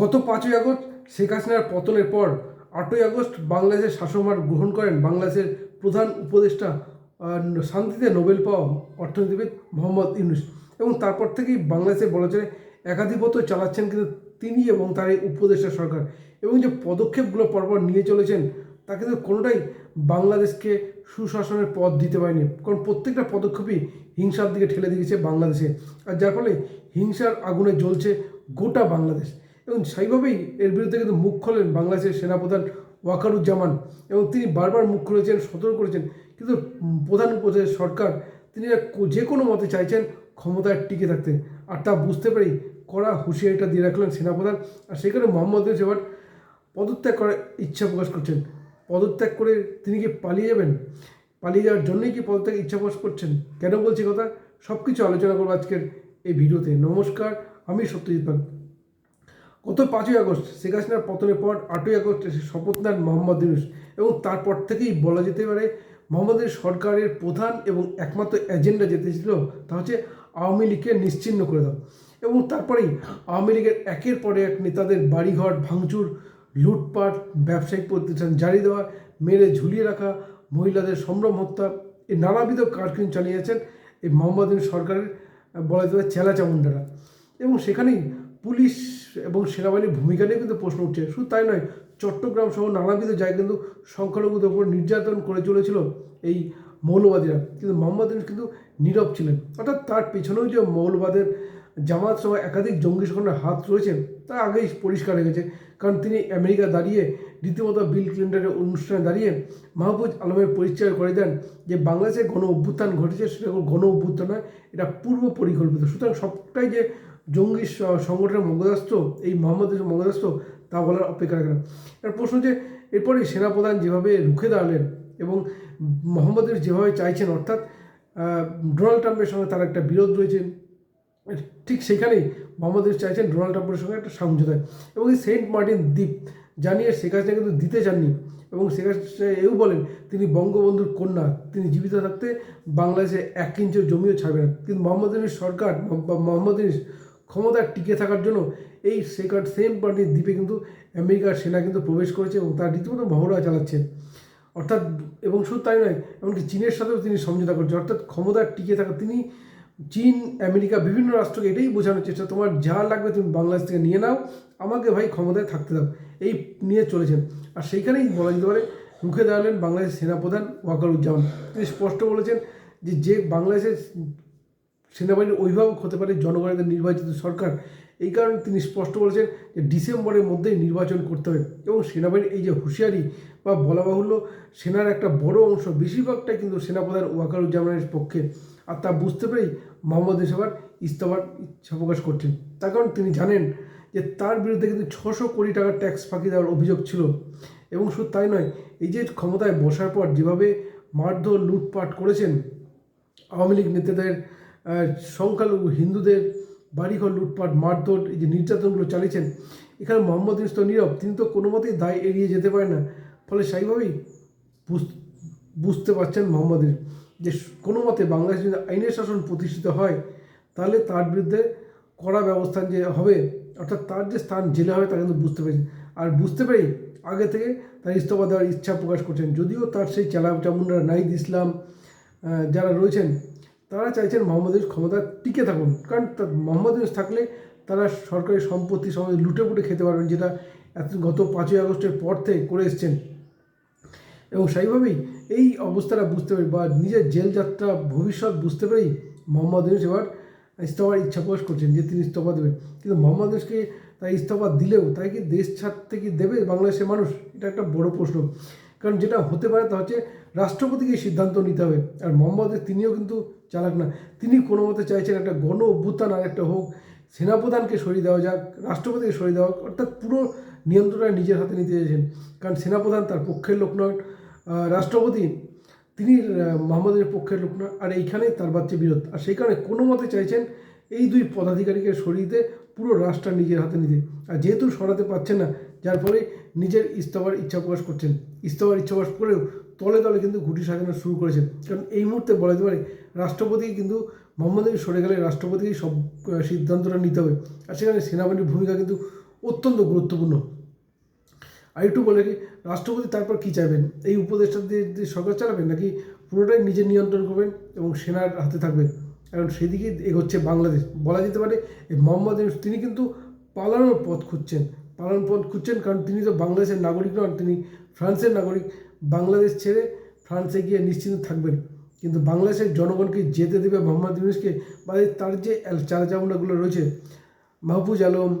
গত পাঁচই আগস্ট শেখ হাসিনার পতনের পর আটই আগস্ট বাংলাদেশের শাসনভার গ্রহণ করেন বাংলাদেশের প্রধান উপদেষ্টা শান্তিতে নোবেল পাওয়া অর্থনীতিবিদ মোহাম্মদ ইউনুস। এবং তারপর থেকেই বাংলাদেশে বলা চলে একাধিপত্য চালাচ্ছেন কিন্তু তিনি এবং তার এই উপদেষ্টা সরকার। এবং যে পদক্ষেপগুলো পরপর নিয়ে চলেছেন, তা কিন্তু কোনোটাই বাংলাদেশকে সুশাসনের পথ দিতে পারেনি। কারণ প্রত্যেকটা পদক্ষেপই হিংসার দিকে ঠেলে দিয়েছে বাংলাদেশে। আর যার ফলে হিংসার আগুনে জ্বলছে গোটা বাংলাদেশ। এবং সেইভাবেই এর বিরুদ্ধে কিন্তু মুখ খোলেন বাংলাদেশের সেনাপ্রধান ওয়াকারুজ্জামান এবং তিনি বারবার মুখ খুলেছেন, সতর্ক করেছেন। কিন্তু প্রধান উপদেশ সরকার তিনি যে কোনো মতে চাইছেন ক্ষমতায় টিকে থাকতে। আর তা বুঝতে পারি কড়া হুঁশিয়ারিটা দিয়ে রাখলেন সেনাপ্রধান। আর সেখানে মোহাম্মদ এবার পদত্যাগ করার ইচ্ছা প্রকাশ করছেন। পদত্যাগ করে তিনি কি পালিয়ে যাবেন? পালিয়ে যাওয়ার জন্যই কি পদত্যাগ ইচ্ছা প্রকাশ করছেন? কেন বলছি কথা? সব কিছু আলোচনা করব আজকের এই ভিডিওতে। নমস্কার, আমি সত্যজিৎ পাল। গত পাঁচই আগস্ট শেখ হাসিনার পতনের পর আটই আগস্ট এসে শপথ নেন মোহাম্মদ ইউনুস এবং তারপর থেকেই বলা যেতে পারে মোহাম্মদ ইউনুস সরকারের প্রধান এবং একমাত্র এজেন্ডা যেতে ছিল তা হচ্ছে আওয়ামী লীগকে নিশ্চিহ্ন করে দাও এবং তারপরেই আওয়ামী লীগের একের পরে এক নেতাদের বাড়িঘর ভাঙচুর, লুটপাট, ব্যবসায়িক প্রতিষ্ঠান জারি দেওয়া, মেরে ঝুলিয়ে রাখা, মহিলাদের সম্ভ্রম হত্যা, এই নানাবিধ কারকিন চালিয়েছেন এই মোহাম্মদ সরকারের, বলা যেতে পারে চেলা চামুন্ডারা এবং সেখানেই পুলিশ এবং সেনাবাহিনীর ভূমিকা নিয়ে কিন্তু প্রশ্ন উঠছে। শুধু তাই নয়, চট্টগ্রাম সহ নানাবিধ জায়গায় কিন্তু সংখ্যালঘুদের উপর নির্যাতন করে চলেছিল এই মৌলবাদীরা। কিন্তু মোহাম্মদ ইউনুস কিন্তু নীরব ছিলেন। অর্থাৎ তার পেছনেও যে মৌলবাদের জামাত সহ একাধিক জঙ্গি সংগঠনের হাত রয়েছে, তা আগেই পরিষ্কার হয়ে গেছে। কারণ তিনি আমেরিকা দাঁড়িয়ে, রীতিমতো বিল ক্লিন্টনের অনুষ্ঠানে দাঁড়িয়ে মাহবুজ আলমের পরিচয় করে দেন যে বাংলাদেশে গণ অভ্যুত্থান ঘটেছে, সেটা গণ অভ্যুত্থান নয়, এটা পূর্ব পরিকল্পিত সুতরাং সবটাই যে জঙ্গি সংগঠনের মঙ্গলাস্ত্র এই মোহাম্মদ ইউনুসের মঙ্গলাস্ত্র তা বলার অপেক্ষা রাখে না। এর প্রশ্ন যে, এরপরে সেনাপ্রধান যেভাবে রুখে দাঁড়ালেন এবং মোহাম্মদ ইউনুস যেভাবে চাইছেন, অর্থাৎ ডোনাল্ড ট্রাম্পের সঙ্গে তার একটা বিরোধ রয়েছে ঠিক সেখানেই মোহাম্মদ চাইছেন ডোনাল্ড ট্রাম্পের সঙ্গে একটা সমঝোতায়। এবং এই সেন্ট মার্টিন দ্বীপ জানিয়ে শেখ হাসিনা কিন্তু দিতে চাননি। এবং শেখ হাসিনা এও বলেন, তিনি বঙ্গবন্ধুর কন্যা, তিনি জীবিত থাকতে বাংলাদেশে এক ইঞ্চের জমিও ছাড়বে না। কিন্তু মোহাম্মদ সরকার বা মোহাম্মদ ক্ষমতায় টিকে থাকার জন্য এই শেখার সেম মার্টিন দ্বীপে কিন্তু আমেরিকার সেনা কিন্তু প্রবেশ করেছে এবং তার রীতিমতো মহড়া চালাচ্ছে অর্থাৎ, এবং শুধু তাই নয়, এমনকি চীনের সাথেও তিনি সমঝোতা করছেন। অর্থাৎ ক্ষমতায় টিকে থাকা তিনি, চীন, আমেরিকা বিভিন্ন রাষ্ট্রকে এটাই বোঝানোর চেষ্টা, তোমার যা লাগবে তুমি বাংলাদেশ থেকে নিয়ে নাও, আমাকে ভাই ক্ষমতায় থাকতে দাও। এই নিয়ে চলেছেন। আর সেইখানেই বলা যেতে পারে মুখে দাঁড়ালেন বাংলাদেশের সেনাপ্রধান ওয়াকারুজ্জামান। তিনি স্পষ্ট বলেছেন যে যে বাংলাদেশের সেনাবাহিনীর অভিভাবক হতে পারে জনগণের নির্বাচিত সরকার। এই কারণে তিনি স্পষ্ট বলেছেন যে ডিসেম্বরের মধ্যেই নির্বাচন করতে হবে এবং সেনাবাহিনীর এই যে হুঁশিয়ারি বা বলা বাহুল্য, সেনার একটা বড় অংশ, বেশিরভাগটাই কিন্তু সেনাপ্রধান ওয়াকারুজ্জামানের পক্ষে। আর তা বুঝতে পেরেই মোহাম্মদ ইসবার ইস্তফার ইচ্ছা প্রকাশ করছেন। তার কারণ তিনি জানেন যে তার বিরুদ্ধে কিন্তু ছশো কোটি টাকার ট্যাক্স ফাঁকি দেওয়ার অভিযোগ ছিল। এবং শুধু তাই নয়, এই যে ক্ষমতায় বসার পর যেভাবে মারধর, লুটপাট করেছেন আওয়ামী লীগ নেতাদের সংখ্যালঘু হিন্দুদের বাড়িঘর, লুটপাট, মারধর, এই যে নির্যাতনগুলো চালিয়েছেন, এখানে মোহাম্মদ ইউনুস তো নীরব, তিনি তো কোনো মতেই দায় এড়িয়ে যেতে পারেন না। ফলে সেইভাবেই বুঝ- বুঝতে পারছেন মোহাম্মদ যে কোনো মতে বাংলাদেশ যদি আইনের শাসন প্রতিষ্ঠিত হয়, তাহলে তার বিরুদ্ধে কড়া ব্যবস্থা যে হবে, অর্থাৎ তার যে স্থান জেলে হবে, তা কিন্তু বুঝতে পেরেছেন। আর বুঝতে পেরেই আগে থেকে তার ইস্তফা দেওয়ার ইচ্ছা প্রকাশ করছেন। যদিও তার সেই চালা চামুন্ডা নাইদ ইসলাম যারা রয়েছেন তারা চাইছেন মোহাম্মদ ইউনুস ক্ষমতা টিকে থাকুন। কারণ তা- মোহাম্মদ ইউনুস থাকলে তারা সরকারি সম্পত্তি সমাজ লুটে পুটে খেতে পারবেন, যেটা এত গত পাঁচই আগস্টের পর থেকে করে এসছেন। এবং সেইভাবেই এই অবস্থাটা বুঝতে পারি বা নিজের জেল যাত্রা ভবিষ্যৎ বুঝতে পেরেই মোহাম্মদ ইউনুস এবার ইস্তফার ইচ্ছা প্রকাশ করছেন যে তিনি ইস্তফা দেবেন। কিন্তু মোহাম্মদ ইউনুসকে তাই ইস্তফা দিলেও তাই কি দেশ ছাড়তে কি দেবে বাংলাদেশের মানুষ? এটা একটা বড় প্রশ্ন। কারণ যেটা হতে পারে তা হচ্ছে রাষ্ট্রপতিকে সিদ্ধান্ত নিতে হবে। আর মোহাম্মদ ইউনুস তিনিও কিন্তু চালাক না। তিনি কোনো মতে চাইছেন একটা গণ অভ্যুত্থান আর একটা হোক, সেনাপ্রধানকে সরিয়ে দেওয়া যাক, রাষ্ট্রপতিকে সরিয়ে দেওয়া অর্থাৎ পুরো নিয়ন্ত্রণটা নিজের হাতে নিতে চাইছেন। কারণ সেনাপ্রধান তার পক্ষের লোক নয় রাষ্ট্রপতি তিনি মোহাম্মদের পক্ষের লোক না আর এইখানেই তার বাচ্চা বিরোধ। আর সেই কারণে কোনো মতে চাইছেন এই দুই পদাধিকারীকে সরিয়ে পুরো রাষ্ট্রটা নিজের হাতে নিতে আর যেহেতু সরাতে পারছেন না, যার ফলে নিজের ইস্তফার ইচ্ছা প্রকাশ করছেন। ইস্তফার ইচ্ছা প্রকাশ করেও তলে তলে কিন্তু ঘুটি সাজানো শুরু করেছেন। কারণ এই মুহূর্তে বলা যেতে পারে রাষ্ট্রপতি কিন্তু মোহাম্মদ আলী সরে গেলে রাষ্ট্রপতিকেই সব সিদ্ধান্তটা নিতে হবে। আর সেখানে সেনাবাহিনীর ভূমিকা কিন্তু অত্যন্ত গুরুত্বপূর্ণ। আর একটু বলে রাষ্ট্রপতি তারপর কী চাইবেন? এই উপদেষ্টা দিয়ে সরকার চালাবেন নাকি পুরোটাই নিজের নিয়ন্ত্রণ করবেন এবং সেনার হাতে থাকবেন? কারণ সেদিকে এগোচ্ছে বাংলাদেশ। বলা যেতে পারে মোহাম্মদ ইউনুস, তিনি কিন্তু পালানোর পথ খুঁজছেন, পালানোর পথ খুঁজছেন কারণ তিনি তো বাংলাদেশের নাগরিক নন, তিনি ফ্রান্সের নাগরিক। বাংলাদেশ ছেড়ে ফ্রান্সে গিয়ে নিশ্চিন্ত থাকবেন। কিন্তু বাংলাদেশের জনগণকে যেতে দেবে মোহাম্মদ ইউনুসকে বা তার যে চালাচামুন্ডাগুলো রয়েছে, মাহফুজ আলম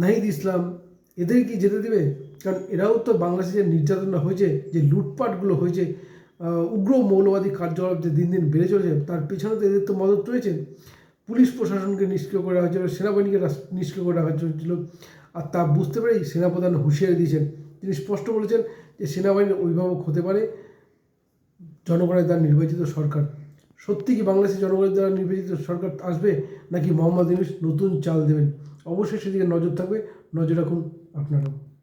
নাহিদ ইসলাম এদের কি যেতে দেবে? কারণ এরাও তো বাংলাদেশে যে নির্যাতনটা হয়েছে, যে লুটপাটগুলো হয়েছে উগ্র মৌলবাদী কার্যকলাপ যে দিন দিন বেড়ে চলেছে, তার পেছনে তো এদের তো মদত রয়েছে। পুলিশ প্রশাসনকে নিষ্ক্রিয় করে হয়েছিল, সেনাবাহিনীকে নিষ্ক্রিয় করে হয়েছিল। আর তা বুঝতে পেরেই সেনাপ্রধান হুঁশিয়ারি দিয়েছেন। তিনি স্পষ্ট বলেছেন যে সেনাবাহিনীর অভিভাবক হতে পারে জনগণের দ্বারা নির্বাচিত সরকার। সত্যি কি বাংলাদেশের জনগণের দ্বারা নির্বাচিত সরকার আসবে, নাকি মোহাম্মদ ইউনুস নতুন চাল দেবেন? অবশ্যই সেদিকে নজর থাকবে। নজর রাখুন আপনারাও।